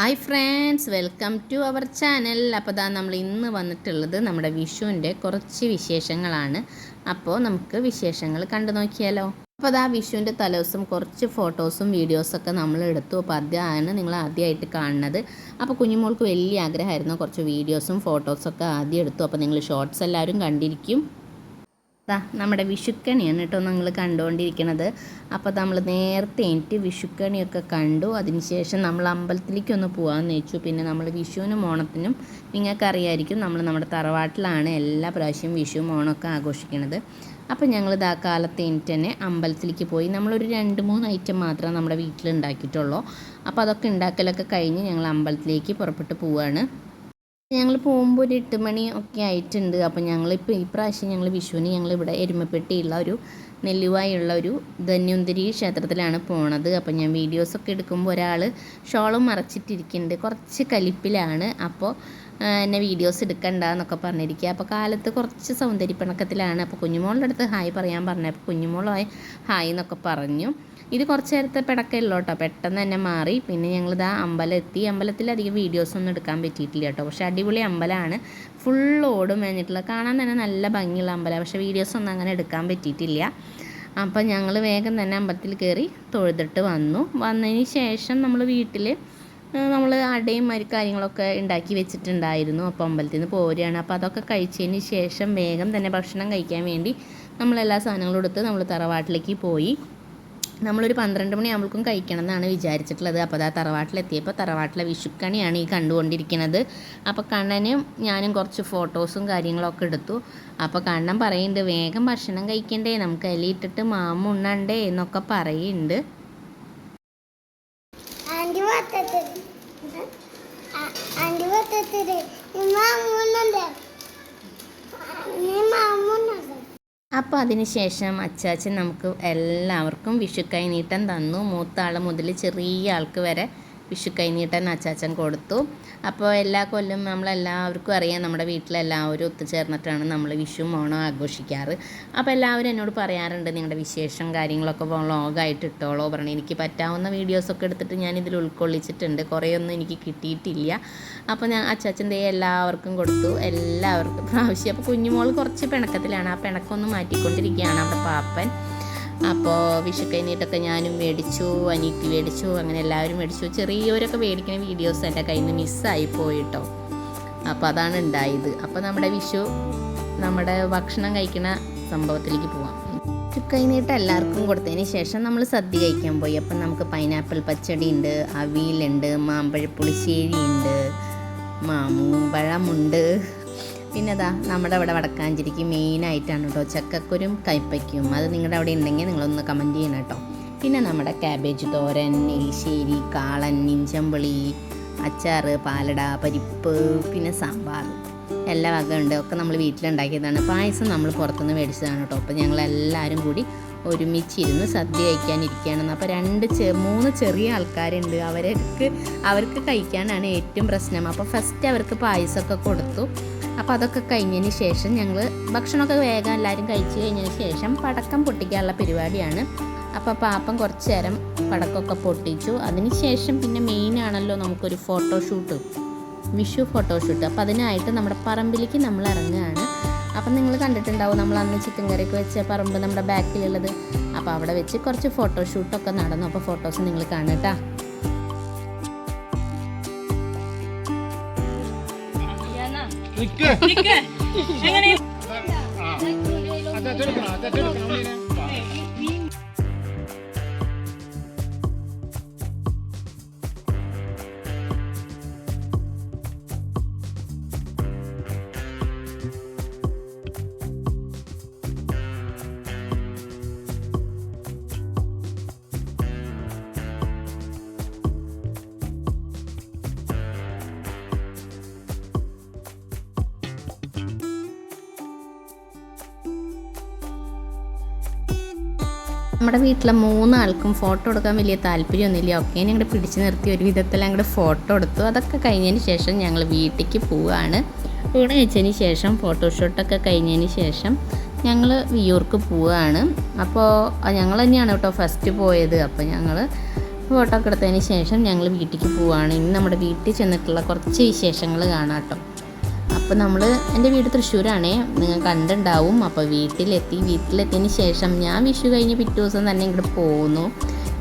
Hi friends welcome to our channel അപ്പോൾ ദാ നമ്മൾ ഇന്ന് വന്നിട്ടുള്ളത് നമ്മുടെ വിഷുവിന്റെ കുറച്ച് വിശേഷങ്ങളാണ്. അപ്പോൾ നമുക്ക് വിശേഷങ്ങൾ കണ്ടു നോക്കിയാലോ? അപ്പോൾ അതാ വിഷുവിന്റെ തലേദിവസം കുറച്ച് ഫോട്ടോസും വീഡിയോസൊക്കെ നമ്മൾ എടുത്തു. അപ്പോൾ അതാണ് നിങ്ങൾ ആദ്യമായിട്ട് കാണുന്നത്. അപ്പോൾ കുഞ്ഞുമോൾക്ക് വലിയ ആഗ്രഹമായിരുന്നു കുറച്ച് വീഡിയോസും ഫോട്ടോസൊക്കെ ആദ്യം എടുത്തു. അപ്പോൾ നിങ്ങൾ ഷോർട്സ് എല്ലാവരും കണ്ടിരിക്കും. ദാ നമ്മുടെ വിഷുക്കണിയാണ് കേട്ടോ നിങ്ങൾ കണ്ടുകൊണ്ടിരിക്കുന്നത് അപ്പോൾ നമ്മൾ നേരത്തെ എനിക്ക് വിഷുക്കണിയൊക്കെ കണ്ടു. അതിനുശേഷം നമ്മൾ അമ്പലത്തിലേക്കൊന്ന് പോകാമെന്ന് വെച്ചു. പിന്നെ നമ്മൾ വിഷുവിനും ഓണത്തിനും നിങ്ങൾക്കറിയായിരിക്കും നമ്മൾ നമ്മുടെ തറവാട്ടിലാണ് എല്ലാ പ്രാവശ്യവും വിഷുവും ഓണമൊക്കെ ആഘോഷിക്കുന്നത് അപ്പോൾ ഞങ്ങൾ ഇതാ കാലത്ത് എനിക്ക് തന്നെ അമ്പലത്തിലേക്ക് പോയി. നമ്മളൊരു രണ്ട് മൂന്ന് ഐറ്റം മാത്രമേ നമ്മുടെ വീട്ടിൽ ഉണ്ടാക്കിയിട്ടുള്ളൂ അപ്പോൾ അതൊക്കെ ഉണ്ടാക്കലൊക്കെ കഴിഞ്ഞ് ഞങ്ങൾ അമ്പലത്തിലേക്ക് പുറപ്പെട്ട് പോവുകയാണ് ഞങ്ങൾ പോകുമ്പോൾ ഒരു എട്ട് മണി ഒക്കെ ആയിട്ടുണ്ട്. അപ്പോൾ ഞങ്ങളിപ്പോൾ ഈ പ്രാവശ്യം ഞങ്ങൾ വിഷുവിന് ഞങ്ങൾ ഇവിടെ എരുമപ്പെട്ടിയുള്ള ഒരു നെല്ലുവായുള്ള ഒരു ധന്യുന്തിരി ക്ഷേത്രത്തിലാണ് പോണത്. അപ്പോൾ ഞാൻ വീഡിയോസൊക്കെ എടുക്കുമ്പോൾ ഒരാൾ ഷോളും മറച്ചിട്ടിരിക്കുന്നുണ്ട് കുറച്ച് കലിപ്പിലാണ്. അപ്പോൾ എന്നെ വീഡിയോസ് എടുക്കണ്ട എന്നൊക്കെ പറഞ്ഞിരിക്കുക അപ്പോൾ കാലത്ത് കുറച്ച് സൗന്ദര്യപ്പിണക്കത്തിലാണ്. അപ്പോൾ കുഞ്ഞുമോളുടെ അടുത്ത് ഹായ് പറയാൻ പറഞ്ഞു അപ്പോൾ കുഞ്ഞുമോളായി ഹായ് എന്നൊക്കെ പറഞ്ഞു. ഇത് കുറച്ച് നേരത്തെ പിടക്കല്ലോ കേട്ടോ. പെട്ടെന്ന് തന്നെ മാറി. പിന്നെ ഞങ്ങളിതാ അമ്പലം എത്തി അമ്പലത്തിൽ അധികം വീഡിയോസൊന്നും എടുക്കാൻ പറ്റിയിട്ടില്ല കേട്ടോ. പക്ഷേ അടിപൊളി അമ്പലമാണ് ഫുൾ ഓടും മേഞ്ഞിട്ടുള്ള. കാണാൻ തന്നെ നല്ല ഭംഗിയുള്ള അമ്പലം. പക്ഷേ വീഡിയോസൊന്നും അങ്ങനെ എടുക്കാൻ പറ്റിയിട്ടില്ല. അപ്പം ഞങ്ങൾ വേഗം തന്നെ അമ്പലത്തിൽ കയറി തൊഴുതിട്ട് വന്നു. വന്നതിന് ശേഷം നമ്മൾ വീട്ടിൽ നമ്മൾ അടയും മരി കാര്യങ്ങളൊക്കെ ഉണ്ടാക്കി വെച്ചിട്ടുണ്ടായിരുന്നു. അപ്പോൾ അമ്പലത്തിൽ നിന്ന് പോരുകയാണ്. അപ്പോൾ അതൊക്കെ കഴിച്ചതിന് ശേഷം വേഗം തന്നെ ഭക്ഷണം കഴിക്കാൻ വേണ്ടി നമ്മളെല്ലാ സാധനങ്ങളും എടുത്ത് നമ്മൾ തറവാട്ടിലേക്ക് പോയി. നമ്മളൊരു പന്ത്രണ്ട് മണിയാകുമ്പോഴേക്കും കഴിക്കണം എന്നാണ് വിചാരിച്ചിട്ടുള്ളത്. അപ്പോൾ അതാ തറവാട്ടിലെത്തിയപ്പോൾ തറവാട്ടിലെ വിഷുക്കണിയാണ് ഈ കണ്ടുകൊണ്ടിരിക്കുന്നത്. അപ്പോൾ കണ്ണനും ഞാനും കുറച്ച് ഫോട്ടോസും കാര്യങ്ങളൊക്കെ എടുത്തു. അപ്പോൾ കണ്ണൻ പറയുന്നുണ്ട് വേഗം ഭക്ഷണം കഴിക്കണ്ടേ? നമുക്ക് അലിയിട്ടിട്ട് മാമ ഉണ്ണണ്ടേ? എന്നൊക്കെ പറയുന്നുണ്ട്. അപ്പോൾ അതിനുശേഷം അച്ചാച്ചൻ നമുക്ക് എല്ലാവർക്കും വിഷുക്കൈനീട്ടം തന്നു. മൂത്ത ആൾ മുതൽ ചെറിയ ആൾക്ക് വരെ വിഷു കൈനീട്ടൻ അച്ചാച്ചൻ കൊടുത്തു. അപ്പോൾ എല്ലാ കൊല്ലം നമ്മളെല്ലാവർക്കും അറിയാം നമ്മുടെ വീട്ടിലെല്ലാവരും ഒത്തുചേർന്നിട്ടാണ് നമ്മൾ വിഷു ഓണം ആഘോഷിക്കാറ്. അപ്പോൾ എല്ലാവരും എന്നോട് പറയാറുണ്ട് നിങ്ങളുടെ വിശേഷം കാര്യങ്ങളൊക്കെ വ്ളോഗായിട്ട് ഇട്ടോളോ പറഞ്ഞു. എനിക്ക് പറ്റാവുന്ന വീഡിയോസൊക്കെ എടുത്തിട്ട് ഞാൻ ഇതിൽ ഉൾക്കൊള്ളിച്ചിട്ടുണ്ട്. കുറേയൊന്നും എനിക്ക് കിട്ടിയിട്ടില്ല. അപ്പോൾ ഞാൻ അച്ചാച്ചൻ ദേ എല്ലാവർക്കും കൊടുത്തു. എല്ലാവർക്കും പ്രാവശ്യം. അപ്പോൾ കുഞ്ഞുമോൾ കുറച്ച് പിണക്കത്തിലാണ്. ആ പിണക്കൊന്ന് മാറ്റിക്കൊണ്ടിരിക്കുകയാണ് അവിടെ പാപ്പൻ. അപ്പോൾ വിഷു കഴിഞ്ഞിട്ടൊക്കെ ഞാനും മേടിച്ചു അനീറ്റി മേടിച്ചു അങ്ങനെ എല്ലാവരും മേടിച്ചു. ചെറിയവരൊക്കെ മേടിക്കുന്ന വീഡിയോസ് എന്റെ കയ്യിൽ നിന്ന് മിസ്സായി പോയിട്ടോ. അപ്പോൾ അതാണ് ഉണ്ടായത് അപ്പോൾ നമ്മുടെ വിഷു നമ്മുടെ ഭക്ഷണം കഴിക്കുന്ന സംഭവത്തിലേക്ക് പോവാം. ചുക്കൈനീട്ട് എല്ലാവർക്കും കൊടുത്തതിന് ശേഷം നമ്മൾ സദ്യ കഴിക്കാൻ പോയി. അപ്പം നമുക്ക് പൈനാപ്പിൾ പച്ചടി ഉണ്ട് അവിയലുണ്ട് മാമ്പഴ പുളിശ്ശേരി ഉണ്ട്. പിന്നെ അതാ നമ്മുടെ അവിടെ വടക്കാഞ്ചേരിക്ക് മെയിനായിട്ടാണ് കേട്ടോ ചക്കക്കുരും കൈപ്പയ്ക്കും. അത് നിങ്ങളുടെ അവിടെ ഉണ്ടെങ്കിൽ നിങ്ങളൊന്ന് കമന്റ് ചെയ്യണം കേട്ടോ പിന്നെ നമ്മുടെ ക്യാബേജ് തോരൻ എരിശ്ശേരി കാളൻ ഇഞ്ചമ്പളി അച്ചാർ പാലട പരിപ്പ് പിന്നെ സാമ്പാർ. എല്ലാ വക ഉണ്ട് ഒക്കെ നമ്മൾ വീട്ടിലുണ്ടാക്കിയതാണ്. പായസം നമ്മൾ പുറത്തുനിന്ന് മേടിച്ചതാണ് കേട്ടോ അപ്പോൾ ഞങ്ങൾ എല്ലാവരും കൂടി ഒരുമിച്ചിരുന്ന് സദ്യ കഴിക്കാനിരിക്കുകയാണെന്ന്. അപ്പോൾ രണ്ട് ചെ മൂന്ന് ചെറിയ ആൾക്കാരുണ്ട്. അവർക്ക് അവർക്ക് കഴിക്കാനാണ് ഏറ്റവും പ്രശ്നം. അപ്പോൾ ഫസ്റ്റ് അവർക്ക് പായസമൊക്കെ കൊടുത്തു. അപ്പോൾ അതൊക്കെ കഴിഞ്ഞതിന് ശേഷം ഞങ്ങൾ ഭക്ഷണമൊക്കെ വേഗം എല്ലാവരും കഴിച്ച് കഴിഞ്ഞതിന് ശേഷം പടക്കം പൊട്ടിക്കാനുള്ള പരിപാടിയാണ്. അപ്പോൾ പാപ്പം കുറച്ച് നേരം പടക്കമൊക്കെ പൊട്ടിച്ചു. അതിന് ശേഷം പിന്നെ മെയിൻ ആണല്ലോ നമുക്കൊരു ഫോട്ടോഷൂട്ട് വിഷു ഫോട്ടോഷൂട്ട് അപ്പോൾ അതിനായിട്ട് നമ്മുടെ പറമ്പിലേക്ക് നമ്മൾ ഇറങ്ങുകയാണ്. അപ്പം നിങ്ങൾ കണ്ടിട്ടുണ്ടാവും നമ്മൾ അന്ന് ചിക്കൻ കറിയൊക്കെ വെച്ച പറമ്പ് നമ്മുടെ ബാക്കിലുള്ളത് അപ്പോൾ അവിടെ വെച്ച് കുറച്ച് ഫോട്ടോഷൂട്ടൊക്കെ നടന്നു. അപ്പോൾ ഫോട്ടോസ് നിങ്ങൾ കാണുക നിക്ക്. അതെടുക്കണം അതെടുക്കണം നമ്മുടെ വീട്ടിലെ മൂന്നാൾക്കും ഫോട്ടോ എടുക്കാൻ വലിയ താല്പര്യമൊന്നുമില്ല. ഒക്കെ ഞങ്ങൾ പിടിച്ചു നിർത്തി ഒരു വിധത്തിൽ അങ്ങോട്ട് ഫോട്ടോ എടുത്തു. അതൊക്കെ കഴിഞ്ഞതിന് ശേഷം ഞങ്ങൾ വീട്ടിലേക്ക് പോവുകയാണ് ഊണ് കഴിച്ചതിന് ശേഷം ഫോട്ടോഷൂട്ടൊക്കെ കഴിഞ്ഞതിന് ശേഷം ഞങ്ങൾ വിയൂർക്ക് പോവുകയാണ് അപ്പോൾ ഞങ്ങൾ തന്നെയാണ് കേട്ടോ ഫസ്റ്റ് പോയത്. അപ്പോൾ ഞങ്ങൾ ഫോട്ടോ ഒക്കെ എടുത്തതിന് ശേഷം ഞങ്ങൾ വീട്ടിലേക്ക് പോവുകയാണ് ഇനി നമ്മുടെ വീട്ടിൽ ചെന്നിട്ടുള്ള കുറച്ച് വിശേഷങ്ങൾ കാണാം കേട്ടോ. അപ്പോൾ നമ്മൾ എന്റെ വീട് തൃശ്ശൂരാണേ. നിങ്ങൾ കണ്ടുണ്ടാവും അപ്പോൾ വീട്ടിലെത്തി. വീട്ടിലെത്തിയതിന് ശേഷം ഞാൻ വിഷു കഴിഞ്ഞ് പിറ്റേ ദിവസം തന്നെ ഇങ്ങോട്ട് പോന്നു.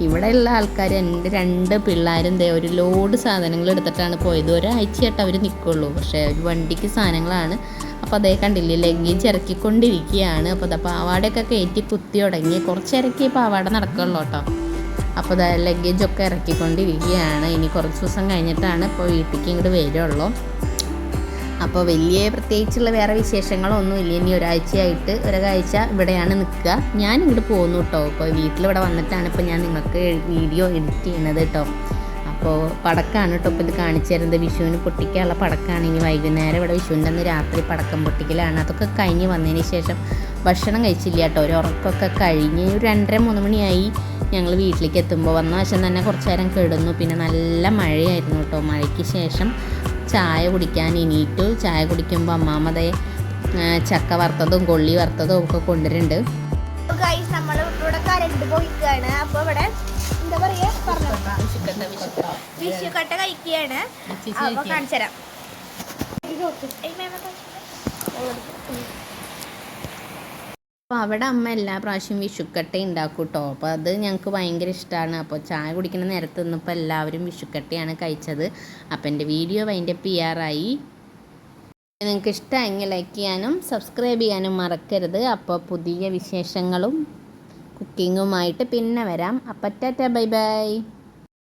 ഇവിടെയുള്ള ആൾക്കാർ എന്റെ രണ്ട് പിള്ളേരും ദേ ഒരു ലോഡ് സാധനങ്ങൾ എടുത്തിട്ടാണ് പോയത്. ഒരാഴ്ചയായിട്ട് അവർ നിൽക്കുള്ളൂ പക്ഷേ ഒരു വണ്ടിക്ക് സാധനങ്ങളാണ്. അപ്പോൾ അതേ കണ്ടില്ലേ ലഗേജ് ഇറക്കിക്കൊണ്ടിരിക്കുകയാണ്. അപ്പോൾ അത് പാവാടയൊക്കെ കയറ്റി കുത്തി തുടങ്ങി കുറച്ച് ഇറക്കി പാവാട നടക്കുള്ളൂ കേട്ടോ. അപ്പോൾ അതായത് ലഗേജൊക്കെ ഇറക്കിക്കൊണ്ടിരിക്കുകയാണ്. ഇനി കുറച്ച് ദിവസം കഴിഞ്ഞിട്ടാണ് ഇപ്പോൾ വീട്ടിലേക്ക് ഇങ്ങോട്ട് വരുള്ളൂ. അപ്പോൾ വലിയ പ്രത്യേകിച്ചുള്ള വേറെ വിശേഷങ്ങളൊന്നും ഇല്ല. ഇനി ഒരാഴ്ചയായിട്ട് ഒരാഴ്ച ഇവിടെയാണ് നിൽക്കുക. ഞാൻ ഇങ്ങോട്ട് പോകുന്നു കേട്ടോ ഇപ്പോൾ വീട്ടിലിവിടെ വന്നിട്ടാണ് ഇപ്പോൾ ഞാൻ നിങ്ങൾക്ക് വീഡിയോ എഡിറ്റ് ചെയ്യുന്നത് കേട്ടോ അപ്പോൾ പടക്കാണ് കേട്ടോ ഇപ്പോൾ ഇത് കാണിച്ചു തരുന്നത്. വിഷുവിന് പൊട്ടിക്കാനുള്ള പടക്കാണ്. ഇനി വൈകുന്നേരം ഇവിടെ വിഷുവിന്റെ അന്ന് രാത്രി പടക്കം പൊട്ടിക്കലാണ്. അതൊക്കെ കഴിഞ്ഞ് വന്നതിന് ശേഷം ഭക്ഷണം കഴിച്ചില്ല കേട്ടോ. ഒരു ഉറക്കമൊക്കെ കഴിഞ്ഞ് ഒരു രണ്ടര മൂന്ന് മണിയായി ഞങ്ങൾ വീട്ടിലേക്ക് എത്തുമ്പോൾ വന്ന വശം തന്നെ കുറച്ച് നേരം കിടന്നു. പിന്നെ നല്ല മഴയായിരുന്നു കേട്ടോ. മഴയ്ക്ക് ശേഷം ചായ കുടിക്കാൻ എണീറ്റു. ചായ കുടിക്കുമ്പോൾ അമ്മാമതെ ചക്ക വറുത്തതും കൊള്ളി വറുത്തതും ഒക്കെ കൊണ്ടുവരുന്നുണ്ട്. നമ്മൾ ഇവിടെ കരണ്ട് പോയിക്കാണ്. അപ്പൊ ഇവിടെ എന്താ പറയാ? പറഞ്ഞു. വിഷുക്കട്ട കഴിക്കുകയാണ്. അപ്പൊ കാണിച്ചു തരാം അപ്പോൾ അവിടെ അമ്മ എല്ലാ പ്രാവശ്യവും വിഷുക്കട്ട ഉണ്ടാക്കും കേട്ടോ അപ്പോൾ അത് ഞങ്ങൾക്ക് ഭയങ്കര ഇഷ്ടമാണ് അപ്പോൾ ചായ കുടിക്കുന്ന നേരത്ത് നിന്നപ്പോൾ എല്ലാവരും വിഷുക്കട്ടയാണ് കഴിച്ചത്. അപ്പോൾ എന്റെ വീഡിയോ വൈൻഡപ്പ് ചെയ്യാറായി നിങ്ങൾക്ക് ഇഷ്ടമായെങ്കിൽ ലൈക്ക് ചെയ്യാനും സബ്സ്ക്രൈബ് ചെയ്യാനും മറക്കരുത്. അപ്പോൾ പുതിയ വിശേഷങ്ങളും കുക്കിങ്ങുമായിട്ട് പിന്നെ വരാം. അപ്പറ്റാറ്റ ബൈ ബൈ